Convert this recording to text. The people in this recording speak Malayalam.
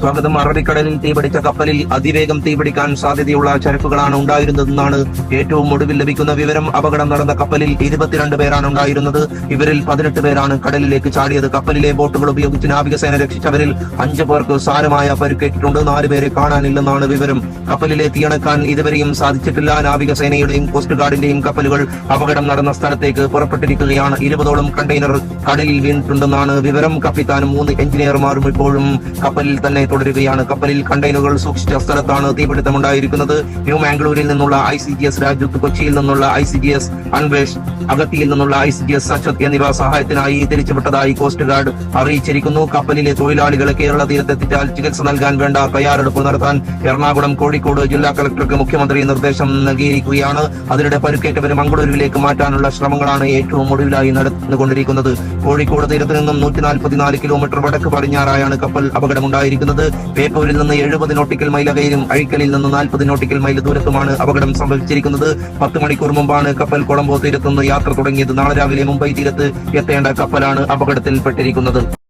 സ്വാഗതം അറബിക്കടലിൽ തീപിടിച്ച കപ്പലിൽ അതിവേഗം തീപിടിക്കാൻ സാധ്യതയുള്ള ചരക്കുകളാണ് ഉണ്ടായിരുന്നതെന്നാണ് ഏറ്റവും ഒടുവിൽ ലഭിക്കുന്ന വിവരം. അപകടം നടന്ന കപ്പലിൽ ഇരുപത്തിരണ്ട് പേരാണ് ഉണ്ടായിരുന്നത്. ഇവരിൽ പതിനെട്ട് പേരാണ് കടലിലേക്ക് ചാടിയത്. കപ്പലിലെ ബോട്ടുകൾ ഉപയോഗിച്ച് നാവികസേന രക്ഷിച്ചവരിൽ അഞ്ചു പേർക്ക് സാരമായ പരിക്കേറ്റിട്ടുണ്ട്. നാലുപേരെ കാണാനില്ലെന്നാണ് വിവരം. കപ്പലിലെ തീയണക്കാൻ ഇതുവരെയും സാധിച്ചിട്ടില്ല. നാവികസേനയുടെയും കോസ്റ്റ് ഗാർഡിന്റെയും കപ്പലുകൾ അപകടം നടന്ന സ്ഥലത്തേക്ക് പുറപ്പെട്ടിരിക്കുകയാണ്. ഇരുപതോളം കണ്ടെയ്നർ കടലിൽ വീണിട്ടുണ്ടെന്നാണ് വിവരം. കപ്പിത്താനും മൂന്ന് എഞ്ചിനീയർമാരും ഇപ്പോഴും കപ്പലിൽ തന്നെ തുടരുകയാണ്. കപ്പലിൽ കണ്ടെയ്നറുകൾ സൂക്ഷിച്ച സ്ഥലത്താണ് തീപിടുത്തമുണ്ടായിരിക്കുന്നത്. ന്യൂ മാംഗ്ലൂരിൽ നിന്നുള്ള ഐ സി ജി എസ് രാജ്യത്ത് കൊച്ചിയിൽ നിന്നുള്ള I C G S Anvesh അഗത്തിയിൽ നിന്നുള്ള I C G S Sachet എന്നിവ സഹായത്തിനായി തിരിച്ചുവിട്ടതായി കോസ്റ്റ് ഗാർഡ് അറിയിച്ചിരിക്കുന്നു. കപ്പലിലെ തൊഴിലാളികളെ കേരള തീരത്തെത്തിച്ചാൽ ചികിത്സ നൽകാൻ വേണ്ട തയ്യാറെടുപ്പ് നടത്താൻ എറണാകുളം കോഴിക്കോട് ജില്ലാ കളക്ടർക്ക് മുഖ്യമന്ത്രി നിർദ്ദേശം നൽകിയിരിക്കുകയാണ്. അതിനിടെ പരുക്കേറ്റവരെ മംഗളൂരുവിലേക്ക് മാറ്റാനുള്ള ശ്രമങ്ങളാണ് ഏറ്റവും ഒടുവിലായി നടന്നുകൊണ്ടിരിക്കുന്നത്. കോഴിക്കോട് തീരത്ത് നിന്നും നൂറ്റി നാൽപ്പത്തിനാല് കിലോമീറ്റർ വടക്ക് പടിഞ്ഞാറായാണ് കപ്പൽ അപകടമുണ്ടായിരിക്കുന്നത്. പേപ്പൂരിൽ നിന്ന് എഴുപത് നോട്ടിക്കൽ മൈൽ അകയിലും അഴിക്കലിൽ നിന്ന് നാൽപ്പത് നോട്ടിക്കൽ മൈൽ ദൂരത്തുമാണ് അപകടം സംഭവിച്ചിരിക്കുന്നത്. പത്ത് മണിക്കൂർ മുമ്പാണ് കപ്പൽ കൊളംബോ തീരത്തുനിന്ന് യാത്ര തുടങ്ങിയത്. നാളെ രാവിലെ മുംബൈ തീരത്ത് എത്തേണ്ട കപ്പലാണ് അപകടത്തിൽപ്പെട്ടിരിക്കുന്നത്.